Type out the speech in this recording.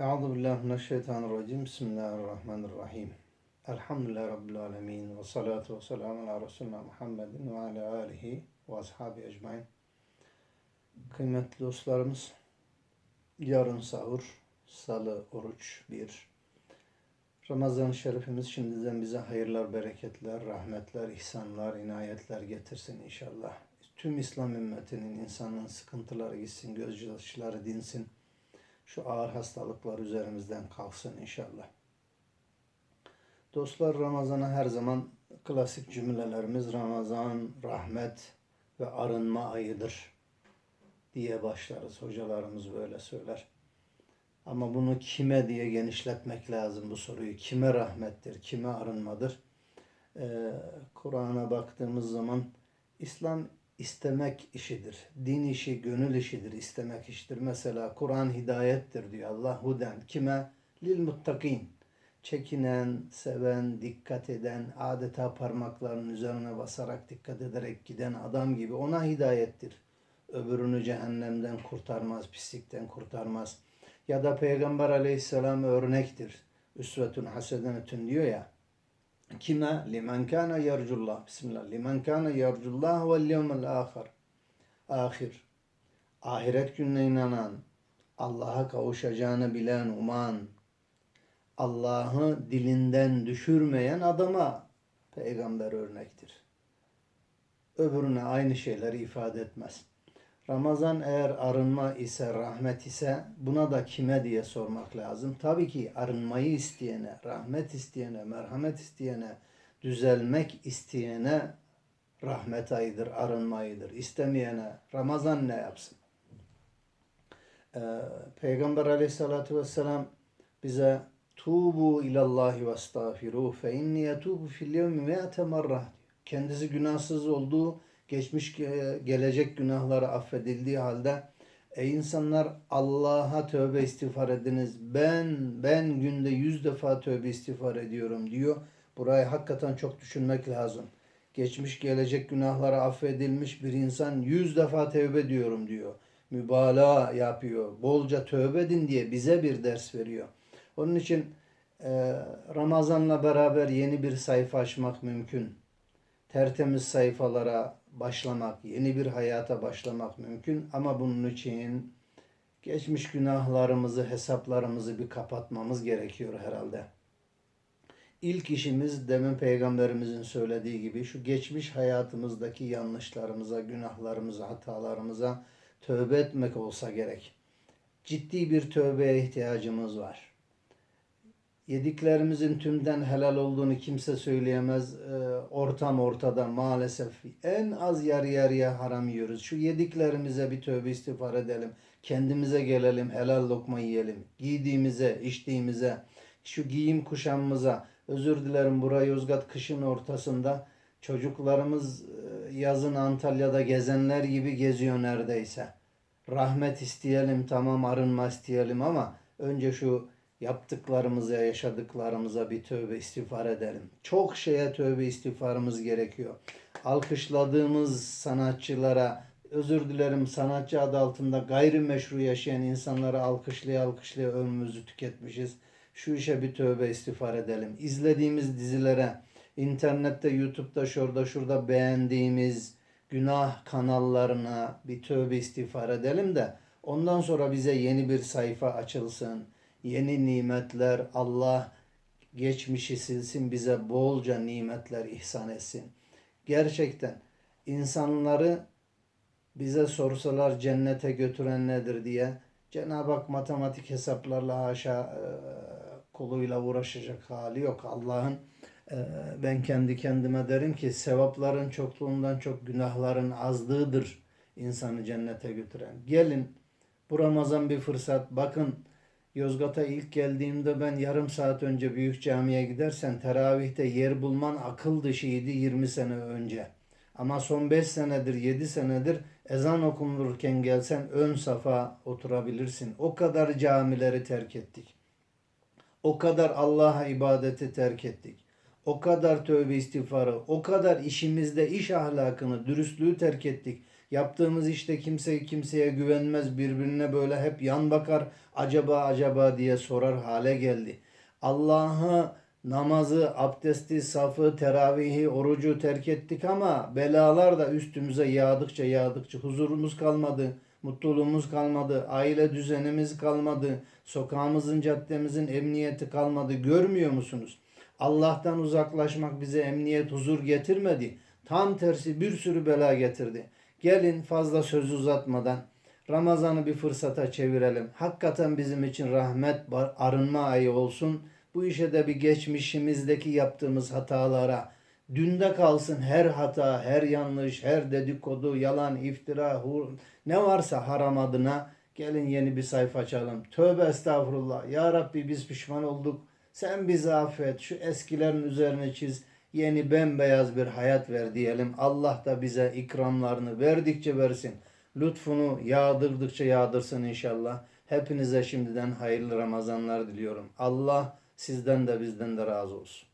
Euzu billahi mineşşeytanirracim. Bismillahirrahmanirrahim. Elhamdülillahi rabbil alamin ve salatu ve selamu ala resulina Muhammedin ve ala alihi ve ashabi ecmaîn. Kıymetli dostlarımız, yarın sahur, salı oruç bir. Ramazan-ı Şerifimiz şimdiden bize hayırlar, bereketler, rahmetler, ihsanlar, inayetler getirsin inşallah. Tüm İslam ümmetinin, insanın sıkıntıları gitsin, gözyaşları dinsin şu ağır hastalıklar üzerimizden kalksın inşallah. Dostlar Ramazan'a her zaman klasik cümlelerimiz Ramazan rahmet ve arınma ayıdır diye başlarız. Hocalarımız böyle söyler. Ama bunu kime diye genişletmek lazım bu soruyu. Kime rahmettir, kime arınmadır? Ee, Kur'an'a baktığımız zaman İslam istemek işidir. Din işi, gönül işidir, istemek işidir. Mesela Kur'an hidayettir diyor Allah. Huden kime? Lil muttakin. Çekinen, seven, dikkat eden, adeta parmaklarının üzerine basarak dikkat ederek giden adam gibi ona hidayettir. Öbürünü cehennemden kurtarmaz, pislikten kurtarmaz. Ya da Peygamber aleyhisselam örnektir. Üsvetün hasenetün diyor ya. Kime? Limen kana yercullah. Bismillah. Limen kana yercullah vel yevmel ahir. Ahir. Ahiret gününe inanan, Allah'a kavuşacağını bilen, uman, Allah'ı dilinden düşürmeyen adama peygamber örnektir. Öbürüne aynı şeyleri ifade etmez. Ramazan eğer arınma ise, rahmet ise buna da kime diye sormak lazım. Tabii ki arınmayı isteyene, rahmet isteyene, merhamet isteyene, düzelmek isteyene rahmet ayıdır, arınma ayıdır. İstemeyene Ramazan ne yapsın? Ee, Peygamber aleyhissalatü vesselam bize Tubu ilallahi ve estağfiruh fe inni yetubu fil yevmi mi'ate marrah Kendisi günahsız olduğu geçmiş gelecek günahları affedildiği halde ey insanlar Allah'a tövbe istiğfar ediniz. Ben ben günde yüz defa tövbe istiğfar ediyorum diyor. Burayı hakikaten çok düşünmek lazım. Geçmiş gelecek günahları affedilmiş bir insan yüz defa tövbe diyorum diyor. Mübalağa yapıyor. Bolca tövbe edin diye bize bir ders veriyor. Onun için e, Ramazan'la beraber yeni bir sayfa açmak mümkün. Tertemiz sayfalara başlamak, yeni bir hayata başlamak mümkün. Ama bunun için geçmiş günahlarımızı, hesaplarımızı bir kapatmamız gerekiyor herhalde. İlk işimiz demin peygamberimizin söylediği gibi şu geçmiş hayatımızdaki yanlışlarımıza, günahlarımıza, hatalarımıza tövbe etmek olsa gerek. Ciddi bir tövbeye ihtiyacımız var. Yediklerimizin tümden helal olduğunu kimse söyleyemez. Ee, ortam ortada maalesef. En az yarı yarıya haram yiyoruz. Şu yediklerimize bir tövbe istiğfar edelim. Kendimize gelelim, helal lokma yiyelim. Giydiğimize, içtiğimize, şu giyim kuşamımıza. Özür dilerim buraya Yozgat kışın ortasında. Çocuklarımız e, yazın Antalya'da gezenler gibi geziyor neredeyse. Rahmet isteyelim, tamam arınma isteyelim ama önce şu yaptıklarımıza, yaşadıklarımıza bir tövbe istiğfar edelim. Çok şeye tövbe istiğfarımız gerekiyor. Alkışladığımız sanatçılara, özür dilerim sanatçı adı altında gayrimeşru yaşayan insanları alkışlaya alkışlaya ömrümüzü tüketmişiz. Şu işe bir tövbe istiğfar edelim. İzlediğimiz dizilere, internette, YouTube'da, şurada, şurada beğendiğimiz günah kanallarına bir tövbe istiğfar edelim de ondan sonra bize yeni bir sayfa açılsın yeni nimetler Allah geçmişi silsin bize bolca nimetler ihsan etsin. Gerçekten insanları bize sorsalar cennete götüren nedir diye Cenab-ı Hak matematik hesaplarla haşa e, kuluyla uğraşacak hali yok. Allah'ın e, ben kendi kendime derim ki sevapların çokluğundan çok günahların azlığıdır insanı cennete götüren. Gelin bu Ramazan bir fırsat. Bakın Yozgat'a ilk geldiğimde ben yarım saat önce büyük camiye gidersen teravihte yer bulman akıl dışıydı 20 sene önce. Ama son 5 senedir 7 senedir ezan okunurken gelsen ön safa oturabilirsin. O kadar camileri terk ettik. O kadar Allah'a ibadeti terk ettik. O kadar tövbe istiğfarı, o kadar işimizde iş ahlakını, dürüstlüğü terk ettik. Yaptığımız işte kimse kimseye güvenmez, birbirine böyle hep yan bakar, acaba acaba diye sorar hale geldi. Allah'ı, namazı, abdesti, safı, teravihi, orucu terk ettik ama belalar da üstümüze yağdıkça yağdıkça huzurumuz kalmadı, mutluluğumuz kalmadı, aile düzenimiz kalmadı, sokağımızın, caddemizin emniyeti kalmadı. Görmüyor musunuz? Allah'tan uzaklaşmak bize emniyet, huzur getirmedi. Tam tersi bir sürü bela getirdi. Gelin fazla söz uzatmadan Ramazan'ı bir fırsata çevirelim. Hakikaten bizim için rahmet, arınma ayı olsun. Bu işe de bir geçmişimizdeki yaptığımız hatalara, dünde kalsın her hata, her yanlış, her dedikodu, yalan, iftira, hur, ne varsa haram adına gelin yeni bir sayfa açalım. Tövbe estağfurullah. Ya Rabbi biz pişman olduk. Sen bizi affet. Şu eskilerin üzerine çiz. Yeni bembeyaz bir hayat ver diyelim. Allah da bize ikramlarını verdikçe versin. Lütfunu yağdırdıkça yağdırsın inşallah. Hepinize şimdiden hayırlı Ramazanlar diliyorum. Allah sizden de bizden de razı olsun.